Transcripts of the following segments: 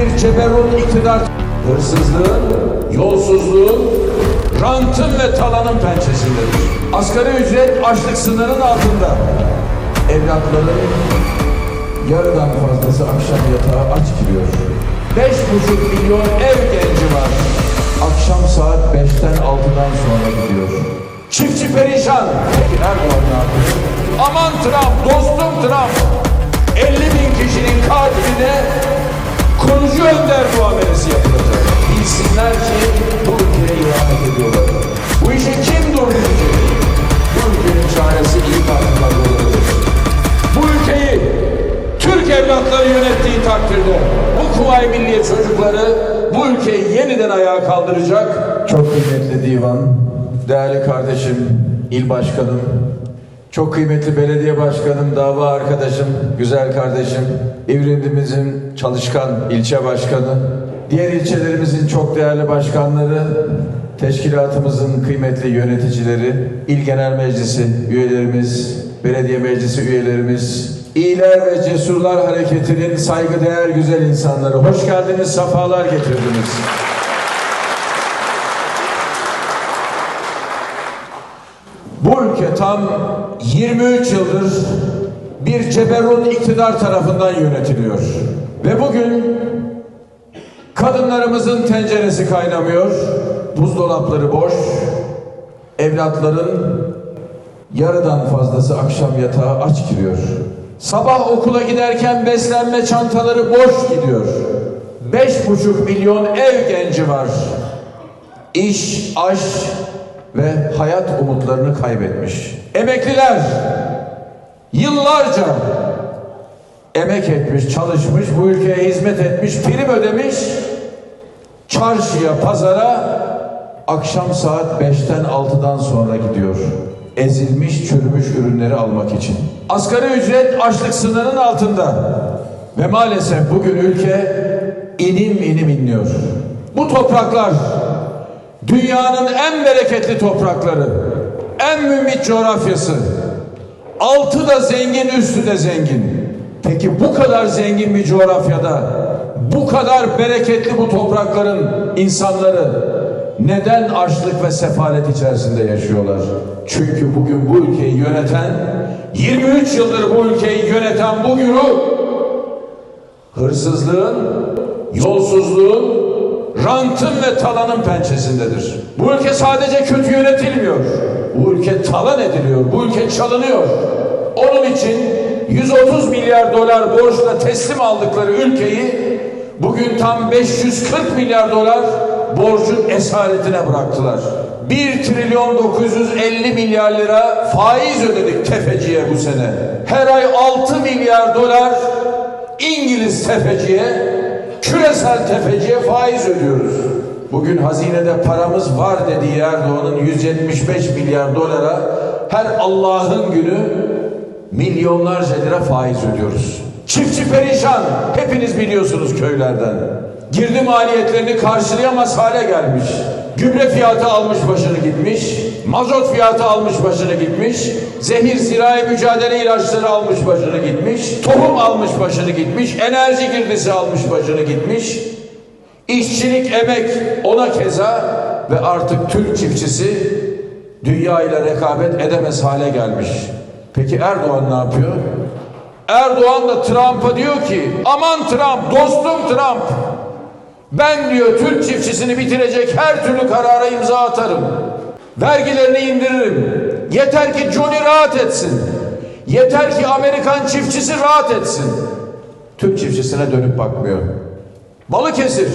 bir ceberut iktidar hırsızlığın, yolsuzluğun, rantın ve talanın pençesindedir. Asgari ücret açlık sınırının altında. Evlatların yarıdan fazlası akşam yatağa aç giriyor. Beş buçuk milyon ev genci var. Akşam saat beşten altıdan sonra gidiyor. Çiftçi perişan. Erdoğan? Aman Trump, dostum Trump. Kardeşim, il başkanım, çok kıymetli belediye başkanım, dava arkadaşım, güzel kardeşim, İvrindimizin çalışkan ilçe başkanı, diğer ilçelerimizin çok değerli başkanları, teşkilatımızın kıymetli yöneticileri, il genel meclisi üyelerimiz, belediye meclisi üyelerimiz, İyiler ve Cesurlar Hareketi'nin saygıdeğer güzel insanları. Hoş geldiniz, sefalar getirdiniz. Bu ülke tam 23 yıldır bir ceberut iktidar tarafından yönetiliyor. Ve bugün kadınlarımızın tenceresi kaynamıyor, buzdolapları boş, evlatların yarıdan fazlası akşam yatağa aç giriyor. Sabah okula giderken beslenme çantaları boş gidiyor. Beş buçuk milyon ev genci var. İş, aş ve hayat umutlarını kaybetmiş. Emekliler yıllarca emek etmiş, çalışmış, bu ülkeye hizmet etmiş, prim ödemiş. Çarşıya, pazara akşam saat 5'ten 6'dan sonra gidiyor. Ezilmiş, çürümüş ürünleri almak için. Asgari ücret açlık sınırının altında. Ve maalesef bugün ülke inim inim inliyor. Bu topraklar dünyanın en bereketli toprakları, en mümbit coğrafyası. Altı da zengin, üstü de zengin. Peki bu kadar zengin bir coğrafyada, bu kadar bereketli bu toprakların insanları neden açlık ve sefalet içerisinde yaşıyorlar? Çünkü bugün bu ülkeyi yöneten, 23 yıldır bu ülkeyi yöneten bu güruh, hırsızlığın, yolsuzluğun, rantın ve talanın pençesindedir. Bu ülke sadece kötü yönetilmiyor. Bu ülke talan ediliyor. Bu ülke çalınıyor. Onun için 130 milyar dolar borçla teslim aldıkları ülkeyi bugün tam 540 milyar dolar borcun esaretine bıraktılar. 1 trilyon 950 milyar lira faiz ödedik tefeciye bu sene. Her ay 6 milyar dolar İngiliz tefeciye, küresel tefeciye faiz ödüyoruz. Bugün hazinede paramız var dediği Erdoğan'ın 175 milyar dolara her Allah'ın günü milyonlarca lira faiz ödüyoruz. Çiftçi perişan. Hepiniz biliyorsunuz köylerden. Girdi maliyetlerini karşılayamaz hale gelmiş. Gübre fiyatı almış başını gitmiş. Mazot fiyatı almış başını gitmiş. Zehir zirai mücadele ilaçları almış başını gitmiş. Tohum almış başını gitmiş. Enerji girdisi almış başını gitmiş. İşçilik, emek ona keza ve artık Türk çiftçisi dünya ile rekabet edemez hale gelmiş. Peki Erdoğan ne yapıyor? Erdoğan da Trump'a diyor ki aman Trump, dostum Trump ben diyor Türk çiftçisini bitirecek her türlü karara imza atarım. Vergilerini indiririm. Yeter ki Johnny rahat etsin. Yeter ki Amerikan çiftçisi rahat etsin. Türk çiftçisine dönüp bakmıyor. Balıkesir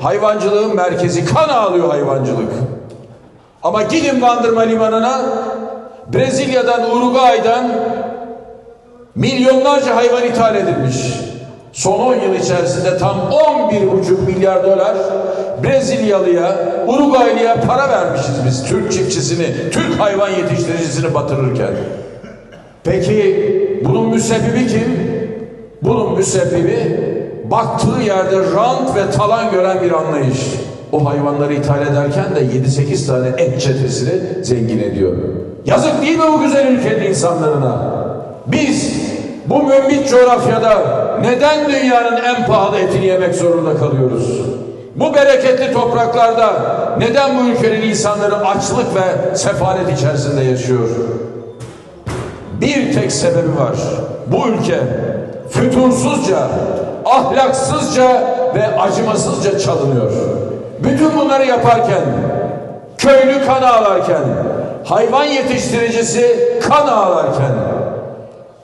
hayvancılığın merkezi kan ağlıyor hayvancılık. Ama gidin Bandırma Limanı'na Brezilya'dan, Uruguay'dan milyonlarca hayvan ithal edilmiş. Son 10 yıl içerisinde tam 11,5 milyar dolar Brezilyalıya, Uruguaylıya para vermişiz biz Türk çiftçisini, Türk hayvan yetiştiricisini batırırken. Peki bunun müsebbibi kim? Bunun müsebbibi baktığı yerde rant ve talan gören bir anlayış. O hayvanları ithal ederken de 7-8 tane et çetesini zengin ediyor. Yazık değil mi bu güzel ülkenin insanlarına? Biz bu mümbit coğrafyada neden dünyanın en pahalı etini yemek zorunda kalıyoruz? Bu bereketli topraklarda neden bu ülkenin insanları açlık ve sefalet içerisinde yaşıyor? Bir tek sebebi var. Bu ülke fütursuzca, ahlaksızca ve acımasızca çalınıyor. Bütün bunları yaparken, köylü kan ağlarken, hayvan yetiştiricisi kan ağlarken,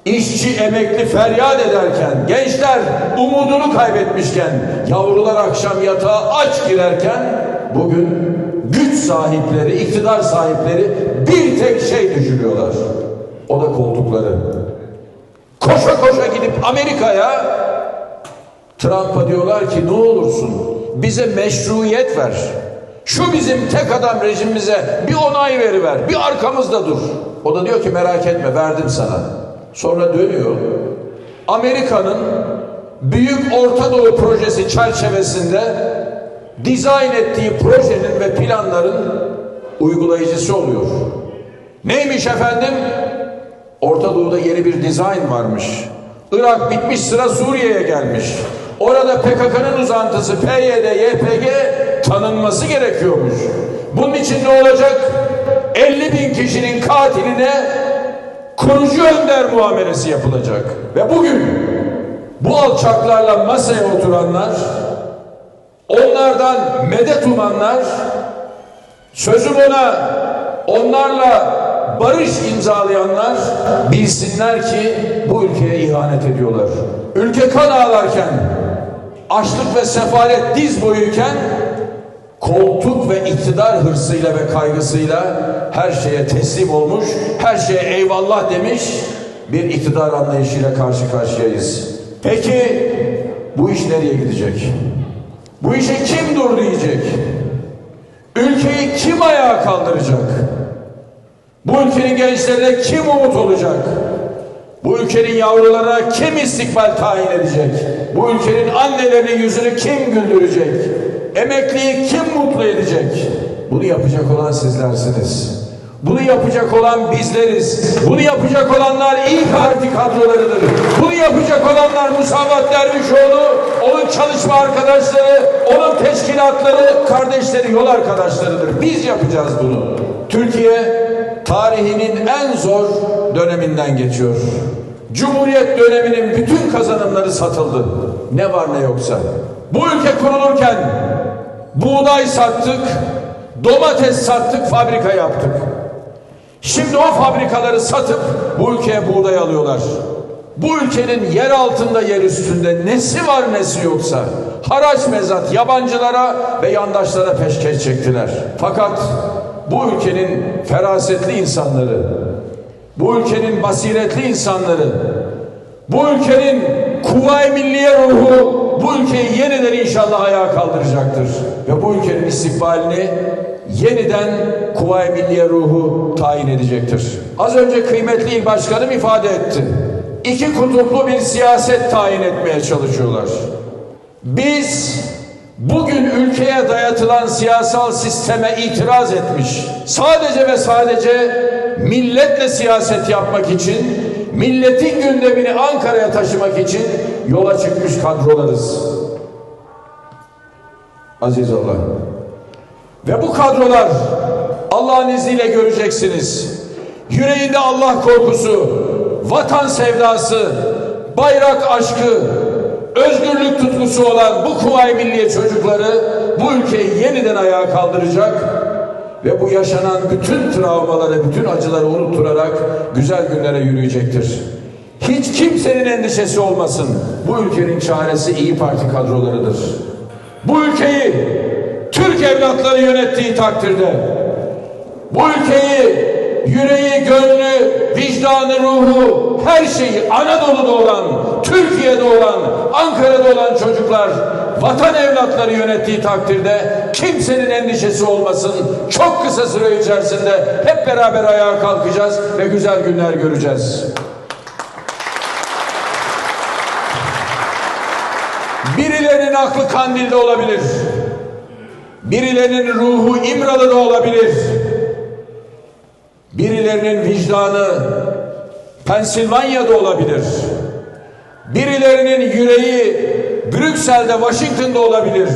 işçi emekli feryat ederken, gençler umudunu kaybetmişken, yavrular akşam yatağa aç girerken, bugün güç sahipleri, iktidar sahipleri bir tek şey düşünüyorlar. O da koltukları. Koşa koşa gidip Amerika'ya Trump'a diyorlar ki ne olursun bize meşruiyet ver. Şu bizim tek adam rejimimize bir onay veriver. Bir arkamızda dur. O da diyor ki merak etme verdim sana. Sonra dönüyor. Amerika'nın Büyük Orta Doğu projesi çerçevesinde dizayn ettiği projenin ve planların uygulayıcısı oluyor. Neymiş efendim? Orta Doğu'da yeni bir dizayn varmış. Irak bitmiş sıra Suriye'ye gelmiş. Orada PKK'nın uzantısı PYD, YPG tanınması gerekiyormuş. Bunun için ne olacak? 50 bin kişinin katiline kurucu önder muamelesi yapılacak. Ve bugün bu alçaklarla masaya oturanlar, onlardan medet umanlar, sözüm ona onlarla barış imzalayanlar bilsinler ki bu ülkeye ihanet ediyorlar. Ülke kan ağlarken, açlık ve sefalet diz boyuyken koltuk ve iktidar hırsıyla ve kaygısıyla her şeye teslim olmuş, her şeye eyvallah demiş bir iktidar anlayışıyla karşı karşıyayız. Peki bu iş nereye gidecek? Bu işe kim dur diyecek? Ülkeyi kim ayağa kaldıracak? Bu ülkenin gençlerine kim umut olacak? Bu ülkenin yavrularına kim istikbal tayin edecek? Bu ülkenin annelerinin yüzünü kim güldürecek? Emekliyi kim mutlu edecek? Bunu yapacak olan sizlersiniz. Bunu yapacak olan bizleriz. Bunu yapacak olanlar İYİ Parti kadrolarıdır. Bunu yapacak olanlar Musavat Dervişoğlu, onun çalışma arkadaşları, onun teşkilatları, kardeşleri, yol arkadaşlarıdır. Biz yapacağız bunu. Türkiye tarihinin en zor döneminden geçiyor. Cumhuriyet döneminin bütün kazanımları satıldı. Ne var ne yoksa. Bu ülke kurulurken buğday sattık, domates sattık, fabrika yaptık. Şimdi o fabrikaları satıp bu ülkeye buğday alıyorlar. Bu ülkenin yer altında yer üstünde nesi var nesi yoksa haraç mezat yabancılara ve yandaşlara peşkeş çektiler. Fakat bu ülkenin ferasetli insanları, bu ülkenin basiretli insanları, bu ülkenin kuvay milliye ruhu bu ülkeyi yeniden inşallah ayağa kaldıracaktır. Ve bu ülkenin istikbalini yeniden kuvay milliye ruhu tayin edecektir. Az önce kıymetli il başkanım ifade etti. İki kutuplu bir siyaset tayin etmeye çalışıyorlar. Biz bugün ülkeye dayatılan siyasal sisteme itiraz etmiş. Sadece ve sadece milletle siyaset yapmak için, milletin gündemini Ankara'ya taşımak için yola çıkmış kadrolarız. Aziz Allah. Ve bu kadrolar Allah'ın izniyle göreceksiniz. Yüreğinde Allah korkusu, vatan sevdası, bayrak aşkı, özgürlük tutkusu olan bu Kuvayi Milliye çocukları bu ülkeyi yeniden ayağa kaldıracak ve bu yaşanan bütün travmaları, bütün acıları unutturarak güzel günlere yürüyecektir. Hiç kimsenin endişesi olmasın. Bu ülkenin çaresi iyi Parti kadrolarıdır. Bu ülkeyi Türk evlatları yönettiği takdirde bu ülkeyi yüreği, gönlü, vicdanı, ruhu, her şeyi Anadolu'da olan, Türkiye'de olan, Ankara'da olan çocuklar vatan evlatları yönettiği takdirde kimsenin endişesi olmasın. Çok kısa süre içerisinde hep beraber ayağa kalkacağız ve güzel günler göreceğiz. Birilerinin aklı Kandil'de olabilir. Birilerinin ruhu İmralı'da olabilir. Birilerinin vicdanı Pensilvanya'da olabilir. Birilerinin yüreği Brüksel'de, Washington'da olabilir.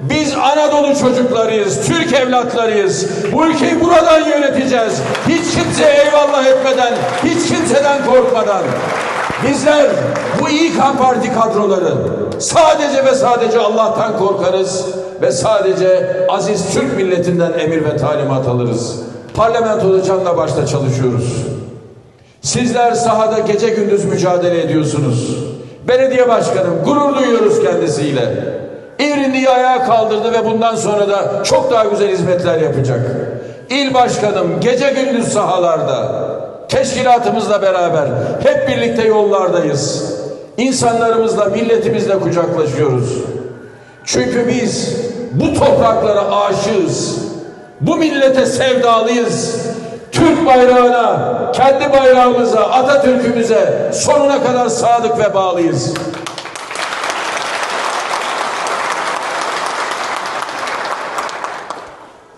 Biz Anadolu çocuklarıyız, Türk evlatlarıyız. Bu ülkeyi buradan yöneteceğiz. Hiç kimseye eyvallah etmeden, hiç kimseden korkmadan. Bizler bu iyi kan parti kadroları sadece ve sadece Allah'tan korkarız ve sadece aziz Türk milletinden emir ve talimat alırız. Parlamentoda canla başta çalışıyoruz. Sizler sahada gece gündüz mücadele ediyorsunuz. Belediye başkanım gurur duyuyoruz kendisiyle. İvrindi'yi ayağa kaldırdı ve bundan sonra da çok daha güzel hizmetler yapacak. İl başkanım gece gündüz sahalarda. Teşkilatımızla beraber hep birlikte yollardayız. İnsanlarımızla, milletimizle kucaklaşıyoruz. Çünkü biz bu topraklara aşığız. Bu millete sevdalıyız. Türk bayrağına, kendi bayrağımıza, Atatürk'ümüze sonuna kadar sadık ve bağlıyız.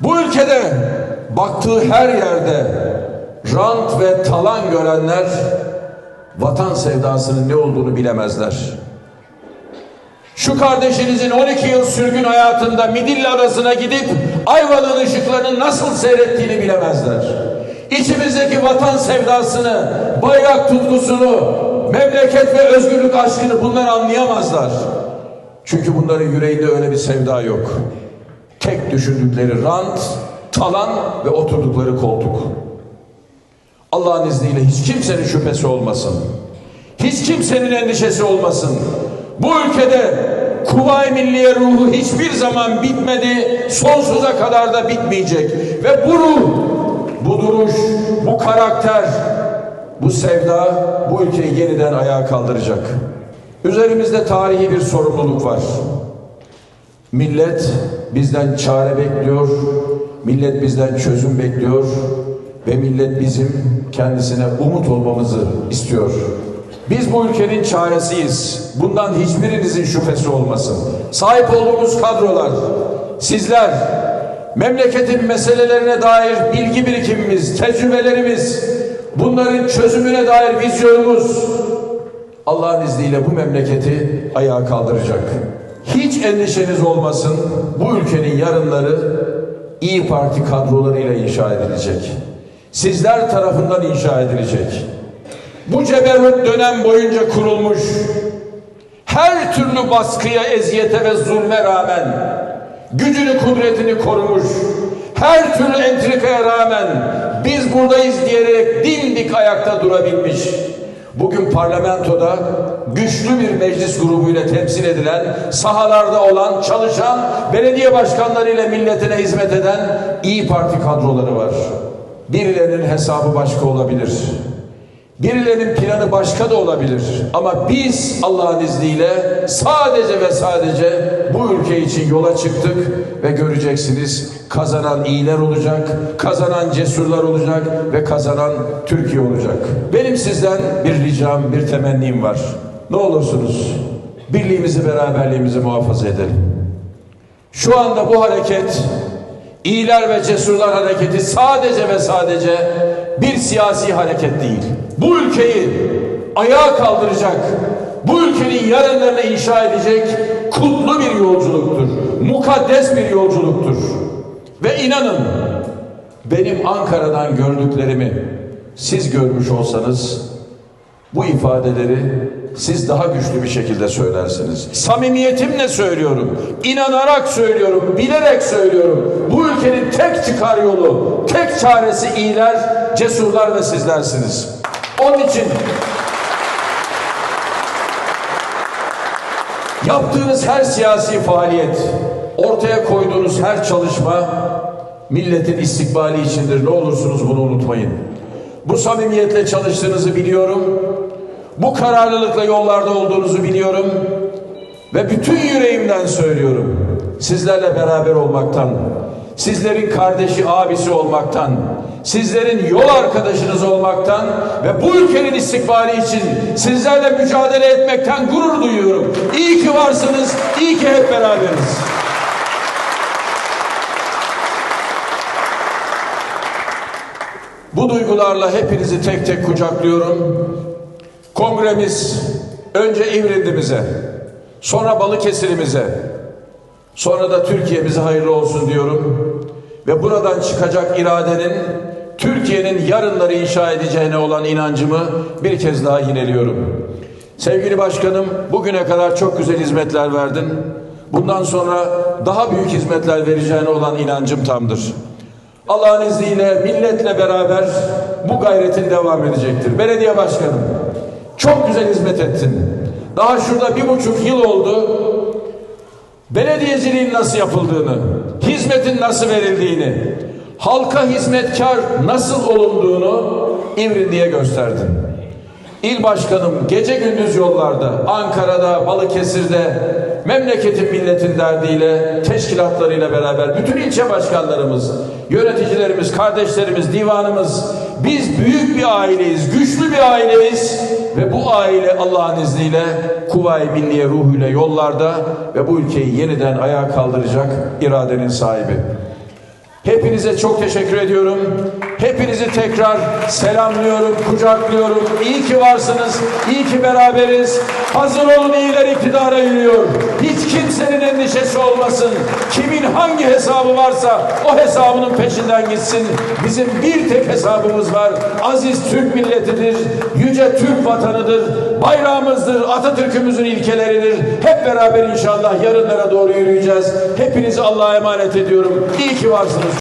Bu ülkede baktığı her yerde rant ve talan görenler vatan sevdasının ne olduğunu bilemezler. Şu kardeşinizin 12 yıl sürgün hayatında Midilli arasına gidip Ayvalık'ın ışıklarını nasıl seyrettiğini bilemezler. Vatan sevdasını, bayrak tutkusunu, memleket ve özgürlük aşkını bunlar anlayamazlar. Çünkü bunların yüreğinde öyle bir sevda yok. Tek düşündükleri rant, talan ve oturdukları koltuk. Allah'ın izniyle hiç kimsenin şüphesi olmasın. Hiç kimsenin endişesi olmasın. Bu ülkede Kuvayi Milliye ruhu hiçbir zaman bitmedi, sonsuza kadar da bitmeyecek. Ve bu ruh, bu duruş, bu karakter, bu sevda bu ülkeyi yeniden ayağa kaldıracak. Üzerimizde tarihi bir sorumluluk var. Millet bizden çare bekliyor, millet bizden çözüm bekliyor ve millet bizim kendisine umut olmamızı istiyor. Biz bu ülkenin çaresiyiz. Bundan hiçbirinizin şüphesi olmasın. Sahip olduğumuz kadrolar, sizler, memleketin meselelerine dair bilgi birikimimiz, tecrübelerimiz, bunların çözümüne dair vizyonumuz Allah'ın izniyle bu memleketi ayağa kaldıracak. Hiç endişeniz olmasın. Bu ülkenin yarınları İyi Parti kadrolarıyla inşa edilecek. Sizler tarafından inşa edilecek. Bu ceberrut dönem boyunca kurulmuş, her türlü baskıya, eziyete ve zulme rağmen gücünü, kudretini korumuş, her türlü entrikaya rağmen biz buradayız diyerek dimdik ayakta durabilmiş. Bugün parlamentoda güçlü bir meclis grubuyla temsil edilen, sahalarda olan, çalışan, belediye başkanlarıyla milletine hizmet eden İyi Parti kadroları var. Birilerinin hesabı başka olabilir. Birilerinin planı başka da olabilir. Ama biz Allah'ın izniyle sadece ve sadece bu ülke için yola çıktık ve göreceksiniz kazanan iyiler olacak, kazanan cesurlar olacak ve kazanan Türkiye olacak. Benim sizden bir ricam, bir temennim var. Ne olursunuz birliğimizi, beraberliğimizi muhafaza edelim. Şu anda bu hareket İyiler ve Cesurlar Hareketi sadece ve sadece bir siyasi hareket değil. Bu ülkeyi ayağa kaldıracak, bu ülkenin yarınlarını inşa edecek kutlu bir yolculuktur. Mukaddes bir yolculuktur. Ve inanın benim Ankara'dan gördüklerimi siz görmüş olsanız bu ifadeleri siz daha güçlü bir şekilde söylersiniz. Samimiyetimle söylüyorum, inanarak söylüyorum, bilerek söylüyorum. Bu ülkenin tek çıkar yolu, tek çaresi iyiler, cesurlar ve sizlersiniz. Onun için yaptığınız her siyasi faaliyet, ortaya koyduğunuz her çalışma milletin istikbali içindir. Ne olursunuz bunu unutmayın. Bu samimiyetle çalıştığınızı biliyorum. Bu kararlılıkla yollarda olduğunuzu biliyorum. Ve bütün yüreğimden söylüyorum. Sizlerle beraber olmaktan, sizlerin kardeşi, abisi olmaktan, sizlerin yol arkadaşınız olmaktan ve bu ülkenin istikbali için sizlerle mücadele etmekten gurur duyuyorum. İyi ki varsınız, iyi ki hep beraberiz. Bu duygularla hepinizi tek tek kucaklıyorum. Kongremiz önce İvrindimize, sonra Balıkesir'imize, sonra da Türkiye'mize hayırlı olsun diyorum. Ve buradan çıkacak iradenin Türkiye'nin yarınları inşa edeceğine olan inancımı bir kez daha yineliyorum. Sevgili başkanım, bugüne kadar çok güzel hizmetler verdin. Bundan sonra daha büyük hizmetler vereceğine olan inancım tamdır. Allah'ın izniyle milletle beraber bu gayretin devam edecektir. Belediye başkanım, çok güzel hizmet ettin. Daha şurada bir buçuk yıl oldu. Belediyeciliğin nasıl yapıldığını, hizmetin nasıl verildiğini, halka hizmetkar nasıl olunduğunu İvrindi'ye gösterdin. İl başkanım gece gündüz yollarda, Ankara'da, Balıkesir'de, memleketin milletin derdiyle, teşkilatlarıyla beraber bütün ilçe başkanlarımız, yöneticilerimiz, kardeşlerimiz, divanımız, biz büyük bir aileyiz, güçlü bir aileyiz ve bu aile Allah'ın izniyle Kuvayi Milliye ruhuyla yollarda ve bu ülkeyi yeniden ayağa kaldıracak iradenin sahibi. Hepinize çok teşekkür ediyorum. Hepinizi tekrar selamlıyorum, kucaklıyorum. İyi ki varsınız, iyi ki beraberiz. Hazır olun iyiler iktidara yürüyor. Hiç kimsenin endişesi olmasın. Kimin hangi hesabı varsa o hesabının peşinden gitsin. Bizim bir tek hesabımız var. Aziz Türk milletidir, yüce Türk vatanıdır, bayrağımızdır, Atatürk'ümüzün ilkeleridir. Hep beraber inşallah yarınlara doğru yürüyeceğiz. Hepinizi Allah'a emanet ediyorum. İyi ki varsınız.